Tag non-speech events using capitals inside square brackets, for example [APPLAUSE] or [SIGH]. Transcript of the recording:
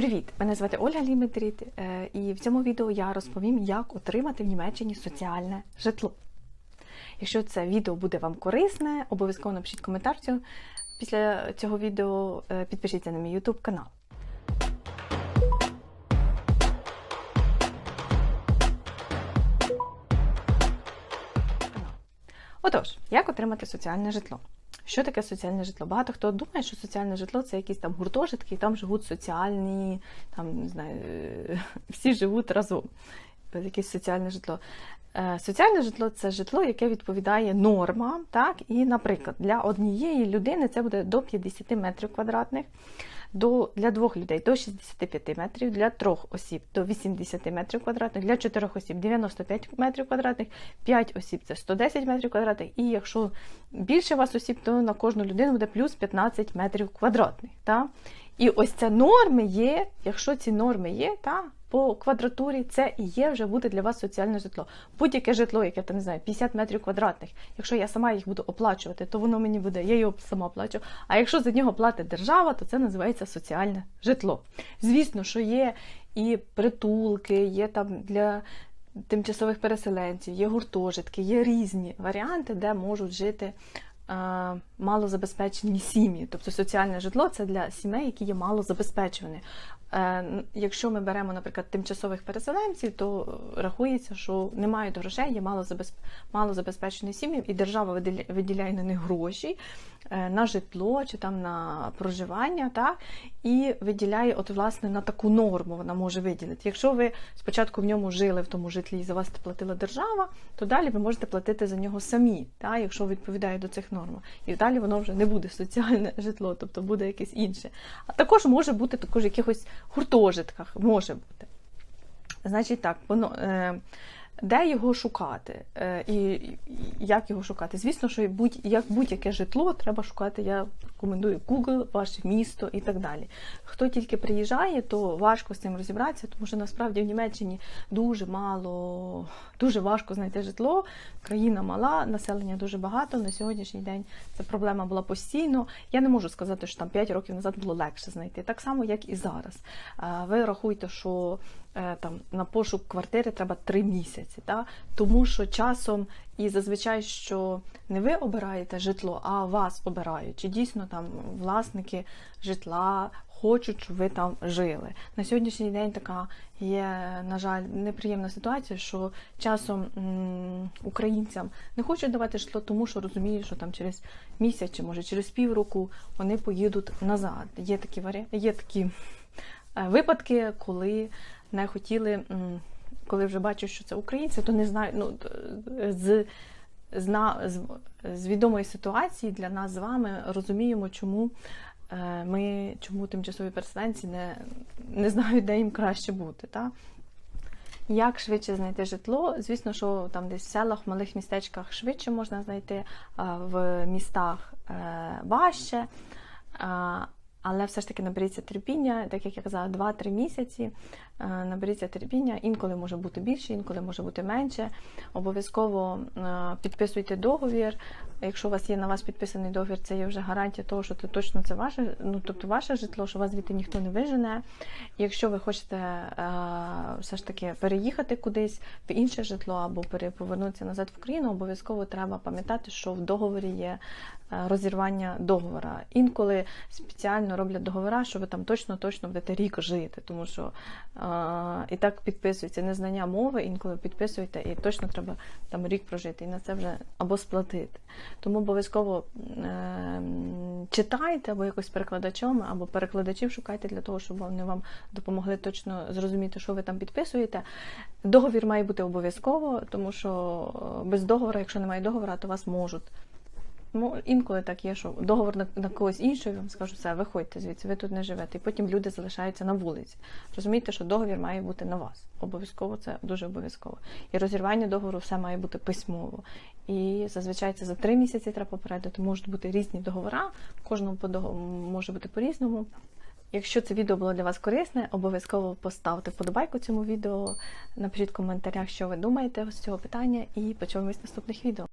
Привіт! Мене звати Ольга Лімітріт, е, і в цьому відео я розповім, як отримати в Німеччині соціальне житло. Якщо це відео буде вам корисне, обов'язково напишіть коментар. Після цього відео е, підпишіться на мій YouTube канал. Отож, як отримати соціальне житло? Що таке соціальне житло? Багато хто думає, що соціальне житло це якісь там гуртожитки, і там живуть соціальні, там не знаю, [LAUGHS] всі живуть разом. Якесь соціальне житло. Е, Соціальне житло це житло, яке відповідає нормам. Так? І, наприклад, для однієї людини це буде до 50 метрів квадратних, до, для двох людей до 65 метрів, для трьох осіб до 80 метрів квадратних, для чотирьох осіб 95 метрів квадратних, 5 осіб це 110 метрів квадратних, і якщо більше вас осіб, то на кожну людину буде плюс 15 метрів квадратних. Та? І ось ці норми є, якщо ці норми є, та, по квадратурі, це і є вже буде для вас соціальне житло. Будь-яке житло, яке там не знаю, 50 метрів квадратних. Якщо я сама їх буду оплачувати, то воно мені буде, я його сама плачу. А якщо за нього платить держава, то це називається соціальне житло. Звісно, що є і притулки, є там для тимчасових переселенців, є гуртожитки, є різні варіанти, де можуть жити малозабезпечені сім'ї. Тобто соціальне житло це для сімей, які є малозабезпечені. Е, Якщо ми беремо, наприклад, тимчасових переселенців, то рахується, що не мають грошей, є малозабезп... малозабезпечені сім'ї, і держава виділя- виділяє на них гроші е, на житло чи там на проживання, так? і виділяє, от власне на таку норму вона може виділити. Якщо ви спочатку в ньому жили в тому житлі і за вас платила держава, то далі ви можете платити за нього самі, так? якщо відповідає до цих норм. І далі воно вже не буде соціальне житло, тобто буде якесь інше. А також може бути також якихось гуртожитках, може бути. Значить так, воно. Е, де його шукати е, і як його шукати? Звісно, що будь, як будь-яке житло треба шукати. Я рекомендую Google, ваше місто і так далі. Хто тільки приїжджає, то важко з цим розібратися, тому що насправді в Німеччині дуже мало, дуже важко знайти житло. Країна мала, населення дуже багато. На сьогоднішній день ця проблема була постійно. Я не можу сказати, що там 5 років назад було легше знайти, так само, як і зараз. Ви рахуйте, що там на пошук квартири треба 3 місяці. Та? Тому що часом і зазвичай, що не ви обираєте житло, а вас обирають. Чи дійсно там власники житла хочуть, щоб ви там жили. На сьогоднішній день така є, на жаль, неприємна ситуація, що часом м, українцям не хочуть давати житло, тому що розуміють, що там через місяць чи може через півроку вони поїдуть назад. Є такі варі... є такі е, випадки, коли не хотіли. коли вже бачу, що це українці, то не знаю. Ну з, з, з, відомої ситуації для нас з вами розуміємо, чому е, ми, чому тимчасові переселенці не, не знають, де їм краще бути. Та? Як швидше знайти житло? Звісно, що там десь в селах, в малих містечках швидше можна знайти, в містах е, важче. Але все ж таки наберіться терпіння, так як я казала, 2-3 місяці. е, Наберіться терпіння, інколи може бути більше, інколи може бути менше. Обов'язково е, підписуйте договір. Якщо у вас є на вас підписаний договір, це є вже гарантія того, що це точно це ваше, ну тобто ваше житло, що вас звідти ніхто не вижене. Якщо ви хочете е, все ж таки переїхати кудись в інше житло або повернутися назад в Україну, обов'язково треба пам'ятати, що в договорі є е, розірвання договора. Інколи спеціально роблять договора, що ви там точно-точно будете рік жити, тому що е, і так підписується незнання мови, інколи підписуєте, і точно треба там рік прожити, і на це вже або сплатити. Тому обов'язково е, читайте або якось перекладачом, або перекладачів шукайте для того, щоб вони вам допомогли точно зрозуміти, що ви там підписуєте. Договір має бути обов'язково, тому що е, без договору, якщо немає договору, то вас можуть. Ну, інколи так є, що договор на, на когось іншого, вам скажу, все, виходьте звідси, ви тут не живете. І потім люди залишаються на вулиці. Розумієте, що договір має бути на вас. Обов'язково це дуже обов'язково. І розірвання договору все має бути письмово. І зазвичай це за три місяці треба попередити. Можуть бути різні договори, кожному по договору може бути по-різному. Якщо це відео було для вас корисне, обов'язково поставте вподобайку цьому відео, напишіть в коментарях, що ви думаєте з цього питання, і почуємось в наступних відео.